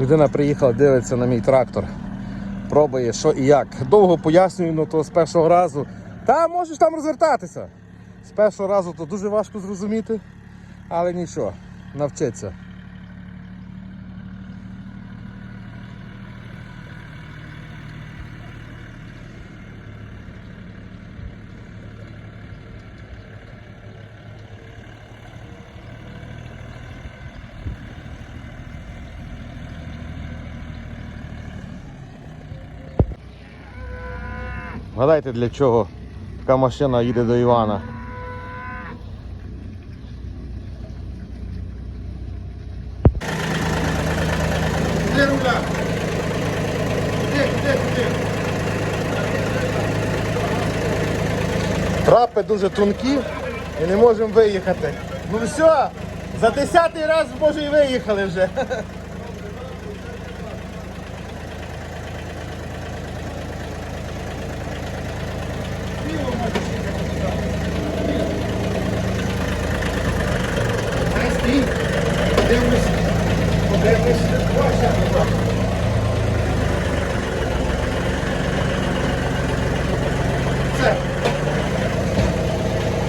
Людина приїхала, дивиться на мій трактор. Пробує, що і як. Довго пояснюю, ну то з першого разу. Та можеш там розвертатися. З першого разу то дуже важко зрозуміти, але нічого, навчиться. Гадайте, для чого така машина їде до Івана. Де руля? Де, де, де? Трапи дуже тонкі і не можемо виїхати. Ну все, за десятий раз може і виїхали вже.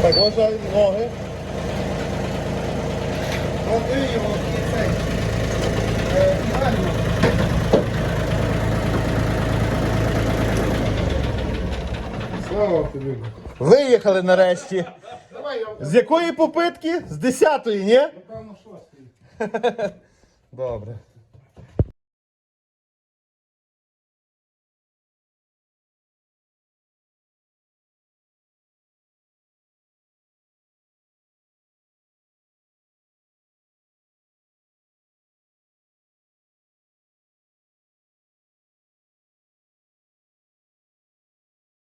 Так, можна ноги. Роби і цей. Ідеально. Слава тобі. Виїхали нарешті. Давай я З якої попитки? З десятої, ні? напевно шостий. Добре.